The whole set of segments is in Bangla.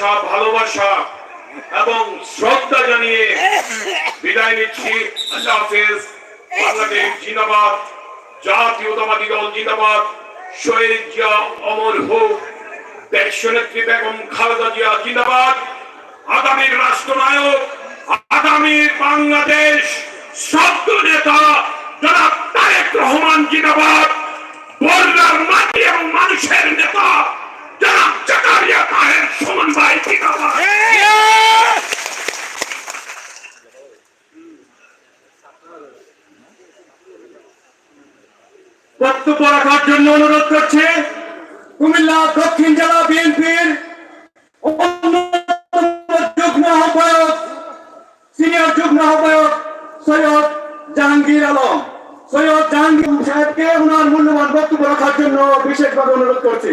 শুভেচ্ছা ভালোবাসা এবং শ্রদ্ধা জানিয়ে বিদায় নিচ্ছি। জিন্দাবাদ, জাতীয়তাবাদী দল জিন্দাবাদ, শহীদ জিয়া অমর হোক বেগম খালেদা জিয়া জিন্দাবাদ আগামীর রাষ্ট্রনায়ক, আগামী বাংলাদেশ শব্দ নেতা যারা তারেক রহমান জিন্দাবাদ, বর্ণার মাটি এবং মানুষের নেতা যারা জাকারিয়া তাহের সুমন ভাই জিন্দাবাদ বক্তব্য রাখার জন্য অনুরোধ করছে, কুমিল্লা দক্ষিণ জেলা বিএনপির যুগ্ম আহ্বায়ক, সিনিয়র যুগ্ম আহ্বায়ক সৈয়দ জাহাঙ্গীর আলম। সৈয়দ জাহাঙ্গীর সাহেবকে ওনার মূল্যবান বক্তব্য রাখার জন্য বিশেষভাবে অনুরোধ করছি।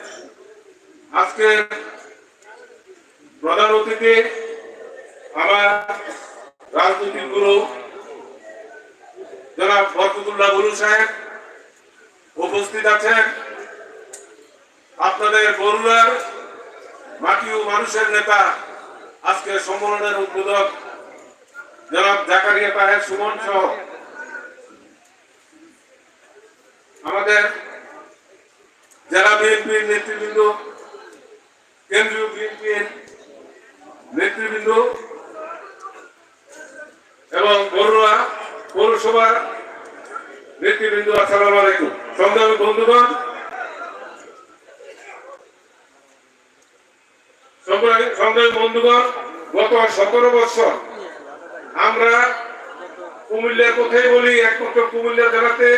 আজকে প্রধান অতিথি আমার রাজনৈতিক গুরু জনাব বরকতুল্লাহ গুরু সাহেব উপস্থিত আছেন। আপনাদের বরুণার মাটি ও মানুষের নেতা আজকে সম্মেলনের উদ্বোধক জনাব জাকারিয়া তাহের সুমন সহ। আমাদের জেলা বিএনপির নেতৃবৃন্দ কেন্দ্রীয় বিএনপির নেতৃবৃন্দ এবং বড়ুয়া পৌরসভার নেতৃবৃন্দ, আসসালামু আলাইকুম। সংগ্রামী বন্ধুগণ বন্ধুগণ, গত সতেরো বছর আমরা কুমিল্লার কথাই বলি, একমাত্র কুমিল্লা জেলাতে,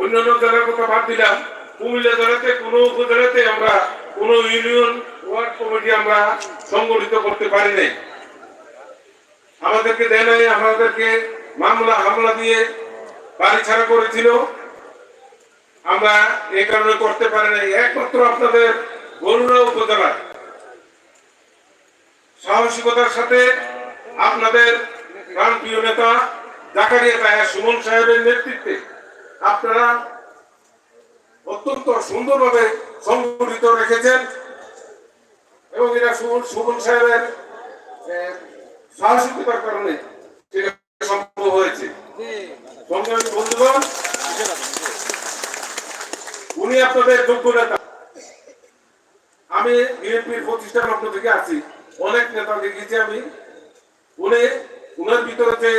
অন্যান্য জেলার কথা বাদ দিলাম। কুমিল্লা জেলাতে, কোনো উপজেলাতে আমরা কোন ইউনিয়ন ওয়ার্ড কমিটি আমরা সংগঠিত করতে পারি নাই। আমাদেরকে দেয় নাই, আমাদেরকে মামলা হামলা দিয়ে বাড়ি ছাড়া করেছিল। আমরা এই কারণে করতে পারি নাই। একমাত্র আপনাদের বরুণা উপজেলায়। সাহসিকতার সাথে আপনাদের প্রাণপ্রিয় নেতা জাকারিয়া তাহের সুমন সাহেবের নেতৃত্বে আপনারা অত্যন্ত সুন্দরভাবে সংগঠিত রেখেছেন। এবং সুমন সুমন সাহেবের সাহসিকতার কারণে সেটা সম্ভব হয়েছে। সংগ্রামী বন্ধুগণ উনি আপনাদের যোগ্য নেতা আমি বিএনপির প্রতিষ্ঠা লগ্ন থেকে আছি। অনেক নেতা দেখেছি আমি। উনি উনার ভিতরে যে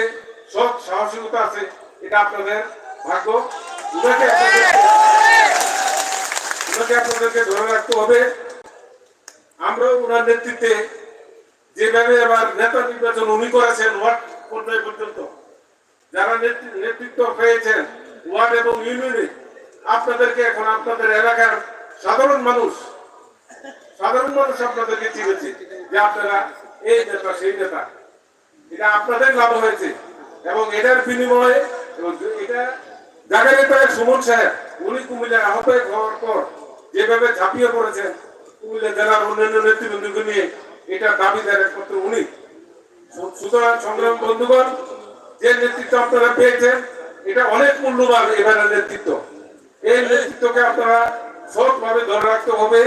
সৎ সাহসিকতা আছে এটা আপনাদের ভাগ্য। উনাকে আপনাদেরকে ধরে রাখতে হবে। আমরা উনার নেতৃত্বে যেভাবে আবার নেতা নির্বাচন উনি করেছেন, ওয়ার্ড পর্যায় পর্যন্ত, যারা নেতৃত্ব পেয়েছেন, ওয়ার্ড এবং ইউনিয়নে, আপনাদেরকে এখন আপনাদের এলাকার সাধারণ মানুষ সাধারণ মানুষ আপনাদেরকে চিনেছে যে আপনারা এই নেতা, সেই নেতা। এটা আপনাদের লাভ হয়েছে এবং এটার বিনিময়ে এটা জায়গায় নেতা সুমন সাহেব, উনি কুমিল্লার আহ্বায়ক হওয়ার পর যেভাবে ঝাঁপিয়ে পড়েছেন কুমিল্লা জেলার অন্যান্য নেতৃবৃন্দকে নিয়ে এটা দাবিদার একমাত্র উনি। সুতরাং সংগ্রাম বন্ধুগণ, যে নেতৃত্ব আপনারা পেয়েছেন, এটা অনেক মূল্যবান এবারের নেতৃত্ব। এই নেতৃত্বকে আপনারা সৎভাবে ধরে রাখতে হবে।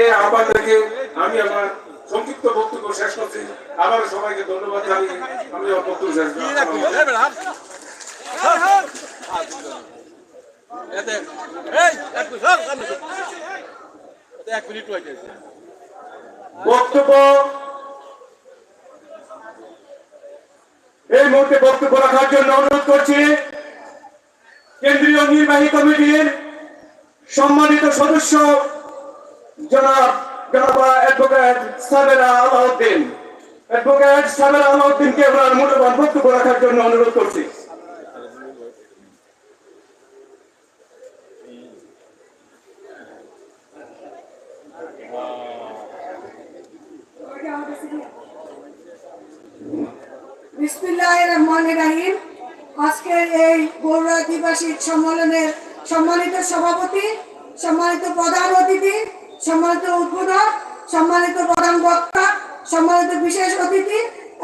এই আহ্বান রেখে আমি আমার সংক্ষিপ্ত বক্তব্য শেষ করছি। আবার সবাইকে ধন্যবাদ জানিয়ে আমি বক্তব্য শেষ করছি। কেন্দ্রীয় নির্বাহী কমিটির সম্মানিত সদস্য জনাব জনাব অ্যাডভোকেট সাবেরা আলাউদ্দিন। অ্যাডভোকেট সাবেরা আলাউদ্দিনকে ওনার মূল্যবান বক্তব্য রাখার জন্য অনুরোধ করছি বিসমিল্লাহ রহমান রাহিম আজকের এই গৌর সম্মেলনের সম্মানিত সভাপতি, সম্মানিত প্রধান অতিথি, সম্মানিত উদ্বোধক, সম্মানিত প্রধান বক্তা, সম্মানিত বিশেষ অতিথি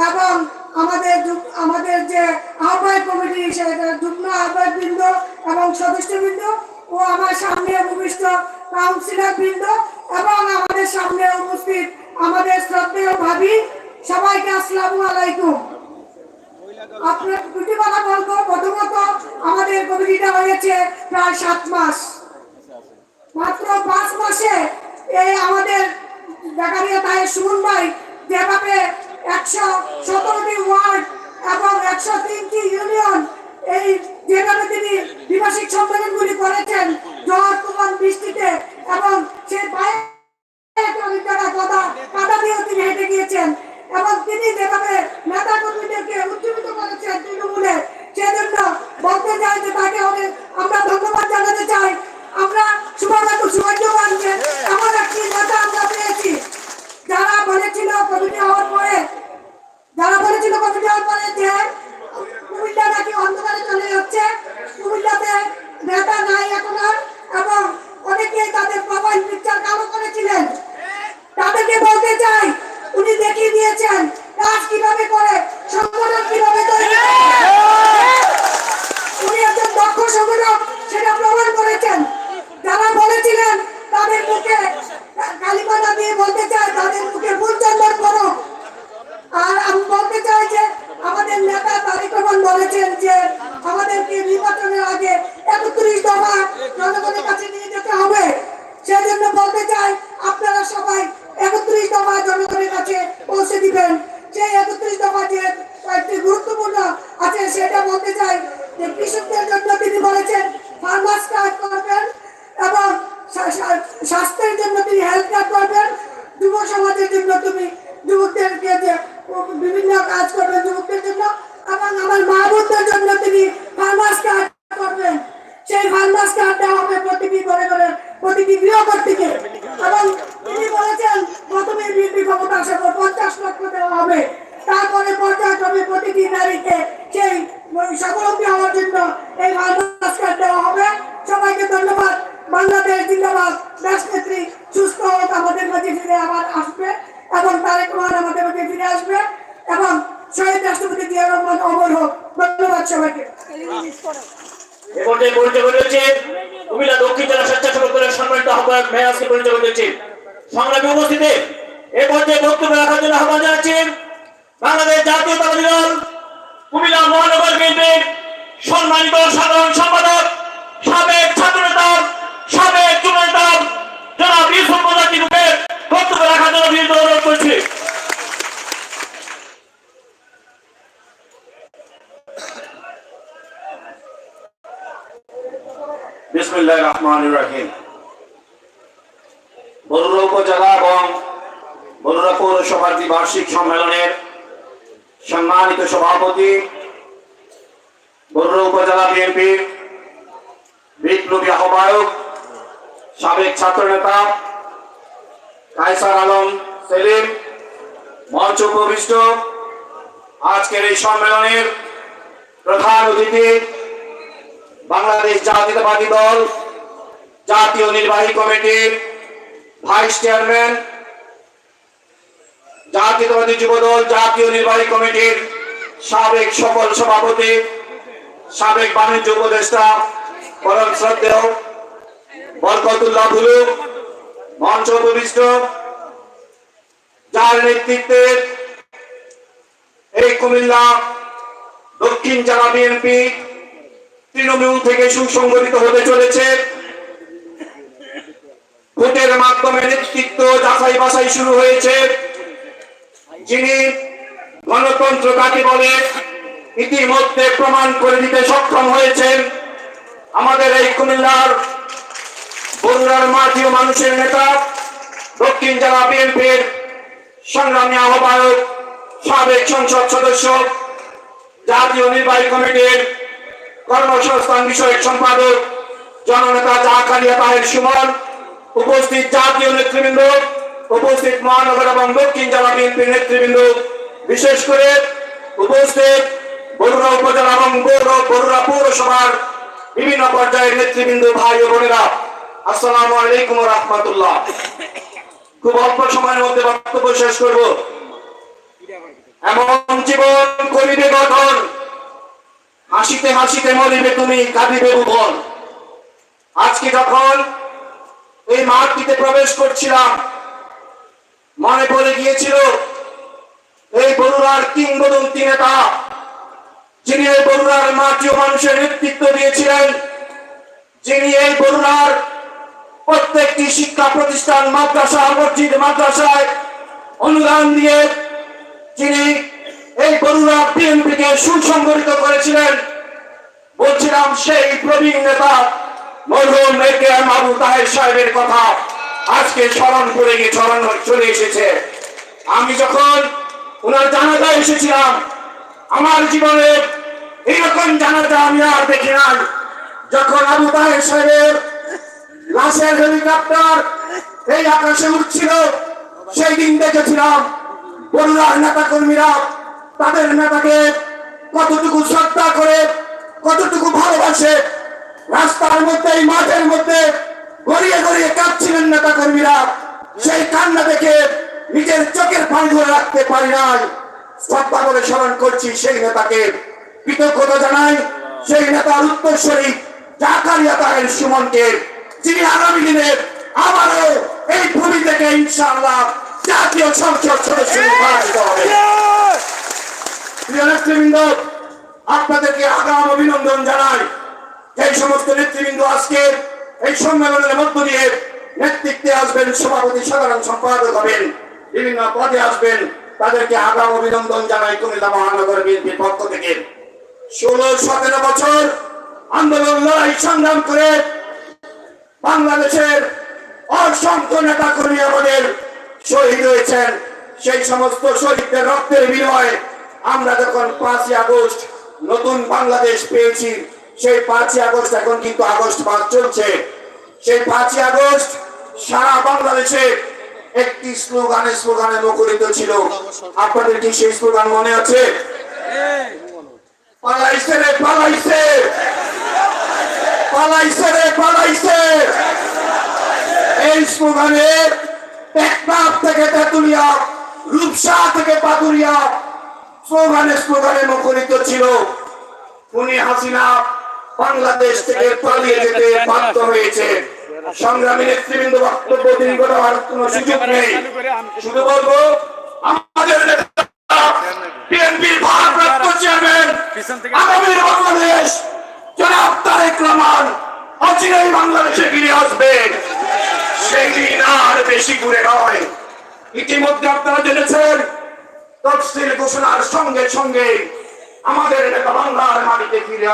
এবং আমাদের আমাদের যে আহ্বায়ক কমিটি, সেটা যুগ্ম আহ্বায়ক বৃন্দ এবং সদস্যবৃন্দ ও আমার সামনে উপবিষ্ট কাউন্সিলর বৃন্দ এবং আমাদের সামনে উপস্থিত আমাদের শ্রদ্ধেয় ভাবি। সবাইকে আসসালামু আলাইকুম। আপনার দুটি কথা বলব। প্রথমত, আমাদের কমিটিটা হয়েছে প্রায় সাত মাস। মাত্র পাঁচ মাসে এই আমাদের বেকারিয়া তাই সুমন ভাই যেভাবে একশো সতেরোটি ওয়ার্ড এবং একশো তিনটি ইউনিয়ন এই যেভাবে তিনি দ্বিভাষিক সম্মেলনগুলি করেছেন ঝড় তুফান বৃষ্টিতে এবং সে পায়ে তারা কথা কাদা দিয়েও তিনি হেঁটে গিয়েছেন এবং তিনি যেভাবে নেতা কর্মীদেরকে উজ্জীবিত করেছেন তৃণমূলে সেজন্য বলতে চাই যে তাকে অনেক আমরা ধন্যবাদ জানাতে চাই আমরা শুভাকাঙ্ক্ষী সৌভাগ্যবান যে এমন একটি নেতা আমরা পেয়েছি যারা বলেছিল কমিটি হওয়ার পরে যারা বলেছিল কমিটি হওয়ার পরে যে কুমিল্লা নাকি অন্ধকারে চলে যাচ্ছে কুমিল্লাতে নেতা নাই এখন আর এবং অনেকেই তাদের প্রোফাইল পিকচার কালো করেছিলেন তাদেরকে বলতে চাই উনি দেখিয়ে দিয়েছেন কাজ কীভাবে করে সংগঠন কীভাবে তৈরি করে। উনি একজন দক্ষ সংগঠক সেটা প্রমাণ করেছেন যারা বলেছিলেন তাদের মুখে কালিমানা দিয়ে বলতে চাই তাদের মুখে ভুল চন্দন করো আর আমি বলতে চাই যে আমাদের নেতা তারিক রহমান বলেছেন যে আমাদেরকে নির্বাচনের আগে একত্রিশ দফা জনগণের কাছে নিয়ে যেতে হবে সেজন্য বলতে চাই আপনারা সবাই একত্রিশ দফা জনগণের কাছে পৌঁছে দিবেন সেই একত্রিশ দফা যে কয়েকটি গুরুত্বপূর্ণ আছে সেটা বলতে চাই যে কৃষকদের জন্য তিনি বলেছেন ফার্মার্স কার্ড করবেন এবং স্বা- স্বা- স্বাস্থ্যের জন্য তিনি হেলথ কার্ড করবেন যুব সমাজের জন্য তুমি যুবকদেরকে যে বিভিন্ন কাজ করবেন যুবকদের জন্য এবং আমার মা বোনদের জন্য তিনি ফার্মার্স কার্ড করবেন। সেই ফার্মার্স কার্ড দেওয়া হবে প্রতিটি ঘরে ঘরে, প্রতিটি গৃহকর্তীকে এবং তিনি বলেছেন, প্রথমে বিএনপি ক্ষমতা আসার পর পঞ্চাশ লক্ষ দেওয়া হবে। তারপরে পর্যায়ক্রমে প্রতিটি নারীকে। সেই স্বাবলম্বী হওয়ার জন্য এই ফার্মার্স কার্ড দেওয়া হবে। সবাইকে ধন্যবাদ। বাংলাদেশ জিন্দাবাদ। দেশ নেত্রী, সুস্থ হোক। আমাদের মাঝে ফিরে আবার তারেক রহমান আমাদের মাঝে ফিরে আসবে এবং শহীদ রাষ্ট্রপতি জিয়া রহমান অমর হোক। ধন্যবাদ সবাইকে। বক্তব্য রাখার বাংলাদেশ জাতীয়তাবাদী দল, কুমিল্লা মহানগর বিএনপির সম্মানিত সাধারণ সম্পাদক, সাবেক ছাত্রনেতা সাবেক যুব নেতা জনাব ইউসুফ মোজাদ্দি রূপে বক্তব্য রাখার জন্য বিনীত অনুরোধ করছি বিসমুল্লাহ দ্বিবার্ষিক সম্মেলনের সম্মানিত সভাপতি বরুড়া উপজেলা বিএনপির বিপ্লবী আহ্বায়ক, সাবেক ছাত্র নেতা কায়সার আলম সেলিম, মঞ্চ উপবিষ্ট। আজকের এই সম্মেলনের প্রধান অতিথি বাংলাদেশ জাতীয়তাবাদী দল জাতীয় নির্বাহী কমিটির ভাইস চেয়ারম্যান, জাতীয়তাবাদী যুবদল জাতীয় নির্বাহী কমিটির সাবেক সকল সভাপতি, সাবেক বাণিজ্য উপদেষ্টা পরম শ্রদ্ধেয় বরকতুল্লাহ ভুলু, মঞ্চ উপবিষ্ট। যার নেতৃত্বে এই কুমিল্লা দক্ষিণ জেলা বিএনপি তৃণমূল থেকে সুসংগঠিত হতে চলেছে। ভোটের মাধ্যমে নেতৃত্ব যাচাই বাছাই শুরু হয়েছে। যিনি গণতন্ত্র কাকে বলে, ইতিমধ্যে প্রমাণ করে দিতে সক্ষম হয়েছেন আমাদের এই কুমিল্লার বগুড়ার মাটি মানুষের নেতা, দক্ষিণ জেলা বিএনপির সংগ্রামী আহ্বায়ক, সাবেক সংসদ সদস্য, জাতীয় নির্বাহী কমিটির কর্মসংস্থান বিষয়ক সম্পাদক জননেতা জাকারিয়া তাহের সুমন উপস্থিত জাতীয় নেতৃবৃন্দ, উপস্থিত মহানগর এবং দক্ষিণ জেলা বিএনপির নেতৃবৃন্দ, বিশেষ করে উপস্থিত বরুড়া উপজেলা এবং বরুড়া- পৌরসভার বিভিন্ন পর্যায়ের নেতৃবৃন্দ ভাই ও বোনেরা, আসসালামু আলাইকুম রহমতুল্লাহ। খুব অল্প সময়ের মধ্যে বক্তব্য শেষ করব। এমন জীবন করিবে গঠন, হাসিতে হাসিতে মরিবে তুমি, কাঁদিবে ভুবন আজকে যখন এই মাঠটিতে প্রবেশ করছিলাম। মনে পড়ে গিয়েছিল, এই বরুড়ার কিংবদন্তি নেতা, যিনি এই বরুড়ার মাটি ও মানুষের নেতৃত্ব দিয়েছিলেন, যিনি এই বরুড়ার প্রত্যেকটি শিক্ষা প্রতিষ্ঠান, মাদ্রাসা, মসজিদ, মাদ্রাসায় অনুদান দিয়ে যিনি এই বরুণা বিএনপিকে সুসংগঠিত করেছিলেন, বলছিলাম সেই প্রবীণ নেতা মরহুম একে এম আবু তাহের সাহেবের কথা আজকে স্মরণ করে গিয়ে স্মরণ চলে এসেছে। আমি যখন ওনার জানাজা এসেছিলাম, আমার জীবনে এইরকম জানাজা আমি আর দেখি নাই। যখন আবু তাহের সাহেবের লাশের হেলিকপ্টার এই আকাশে উঠছিল, সেই দিন দেখেছিলাম বন্যার নেতা কর্মীরা তাদের নেতাকে কতটুকু শ্রদ্ধা করে, কতটুকু ভালোবাসে রাস্তার মধ্যে, এই মাঠের মধ্যে গড়িয়ে গড়িয়ে কাঁদছিলেন নেতা কর্মীরা সেই কান্না দেখে নিজের চোখের পানি ধরে রাখতে পারি নাই। শ্রদ্ধা করে স্মরণ করছি সেই নেতাকে। কৃতজ্ঞতা জানাই সেই নেতার উত্তরস্বরী জাকারিয়া তাহের সুমনকে, যিনি আগামী দিনে আবারও এই ভূমি থেকে ইনশাআল্লাহ জাতীয় সংসদ সদস্য আপনাদেরকে আগাম অভিনন্দন জানাই। এই সমস্ত নেতৃবৃন্দ আজকে এই সম্মেলনের মধ্য দিয়ে নেতৃত্বে আসবেন সভাপতি সাধারণ সম্পাদক হবেন, বিভিন্ন পদে আসবেন। তাদেরকে আগাম অভিনন্দন জানাই কুমিল্লা মহানগর বিএনপির পক্ষ থেকে। ষোলো, সতেরো বছর আন্দোলন, লড়াই, সংগ্রাম করে বাংলাদেশের অসংখ্য নেতা কর্মী আমাদের শহীদ হয়েছেন। সেই সমস্ত শহীদদের রক্তের বিনিময়ে আমরা যখন পাঁচই আগস্ট নতুন বাংলাদেশ পেয়েছি সেই পাঁচই আগস্ট এখন কিন্তু আগস্ট মাস চলছে। সেই পাঁচই আগস্ট সারা বাংলাদেশে একটি স্লোগানে স্লোগানে মুখরিত ছিল। আপনাদের কি সেই স্লোগান মনে আছে? পালাইছে রে, পালাইছে! পালাইছে রে, পালাইছে! এই স্লোগানে টেকনাফ থেকে তেতুলিয়া, রূপসা থেকে পাতুরিয়া স্লোগানে স্লোগানে মুখরিত ছিল। উনি হাসিনা বাংলাদেশ থেকে পালিয়ে যেতে বাধ্য হয়েছে। সংগ্রামী নেতৃবৃন্দ বক্তব্য দীর্ঘ দেওয়ার কোন সুযোগ নেই। শুধু বলব, আমাদের বাংলাদেশ সেই আর বেশি দূরে নয়। ইতিমধ্যে জেনেছেন ঘোষণার সঙ্গে সঙ্গে আমাদের নেতা বাংলার মাটিতে ফিরে